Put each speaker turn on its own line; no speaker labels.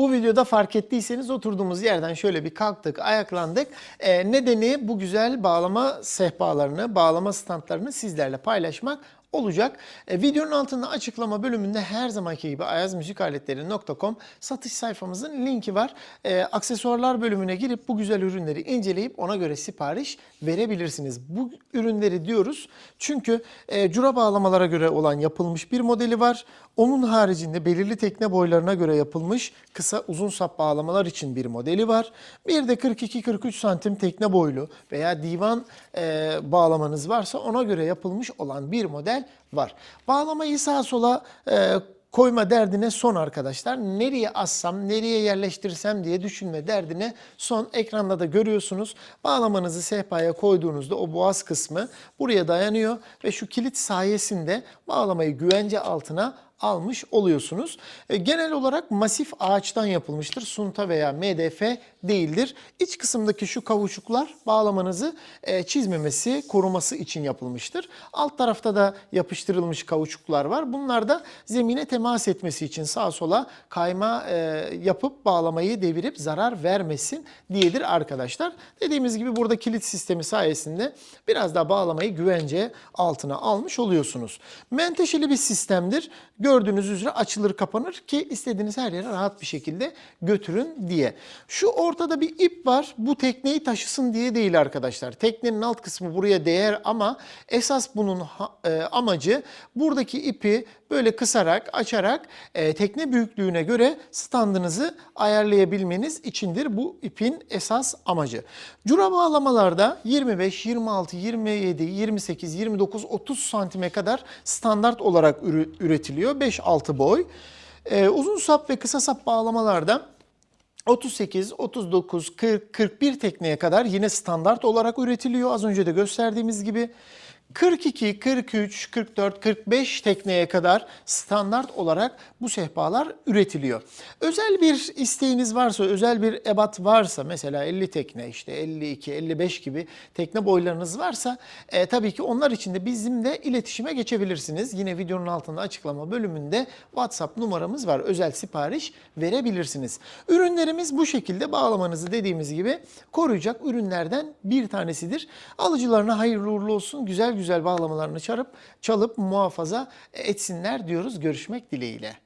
Bu videoda fark ettiyseniz oturduğumuz yerden şöyle bir kalktık, ayaklandık. Ee, nedeni bu güzel bağlama sehpalarını, bağlama standlarını sizlerle paylaşmak olacak. E, videonun altında açıklama bölümünde her zamanki gibi ayazmüzikaletleri.com satış sayfamızın linki var. E, aksesuarlar bölümüne girip bu güzel ürünleri inceleyip ona göre sipariş verebilirsiniz. Bu ürünleri diyoruz çünkü e, cura bağlamalara göre olan yapılmış bir modeli var. Onun haricinde belirli tekne boylarına göre yapılmış kısa uzun sap bağlamalar için bir modeli var. Bir de 42-43 santim tekne boylu veya divan e, bağlamanız varsa ona göre yapılmış olan bir model var. Bağlamayı sağa sola e, koyma derdine son arkadaşlar. Nereye assam, nereye yerleştirsem diye düşünme derdine son. Ekranda da görüyorsunuz. Bağlamanızı sehpaya koyduğunuzda o boğaz kısmı buraya dayanıyor ve şu kilit sayesinde bağlamayı güvence altına almış oluyorsunuz. E, Genel olarak masif ağaçtan yapılmıştır. Sunta veya MDF değildir. İç kısımdaki şu kavuçuklar bağlamanızı e, çizmemesi, koruması için yapılmıştır. Alt tarafta da yapıştırılmış kavuçuklar var. Bunlar da zemine temas etmesi için sağa sola kayma e, yapıp bağlamayı devirip zarar vermesin diyedir arkadaşlar. Dediğimiz gibi burada kilit sistemi sayesinde biraz daha bağlamayı güvence altına almış oluyorsunuz. Menteşeli bir sistemdir. Gördüğünüz üzere açılır kapanır ki istediğiniz her yere rahat bir şekilde götürün diye. Şu ortada bir ip var. Bu tekneyi taşısın diye değil arkadaşlar. Teknenin alt kısmı buraya değer ama esas bunun e, amacı buradaki ipi böyle kısarak, açarak e, tekne büyüklüğüne göre standınızı ayarlayabilmeniz içindir bu ipin esas amacı. Cura bağlamalarda 25, 26, 27, 28, 29, 30 santime kadar standart olarak üretiliyor. 5-6 boy. E, uzun sap ve kısa sap bağlamalarda 38, 39, 40, 41 tekneye kadar yine standart olarak üretiliyor. Az önce de gösterdiğimiz gibi. 42, 43, 44, 45 tekneye kadar standart olarak bu sehpalar üretiliyor. Özel bir isteğiniz varsa, özel bir ebat varsa mesela 50 tekne işte 52, 55 gibi tekne boylarınız varsa e, tabii ki onlar için de bizimle iletişime geçebilirsiniz. Yine videonun altında açıklama bölümünde WhatsApp numaramız var. Özel sipariş verebilirsiniz. Ürünlerimiz bu şekilde bağlamanızı dediğimiz gibi koruyacak ürünlerden bir tanesidir. Alıcılarına hayırlı uğurlu olsun. Güzel güzel bağlamalarını çalıp, çalıp muhafaza etsinler diyoruz. Görüşmek dileğiyle.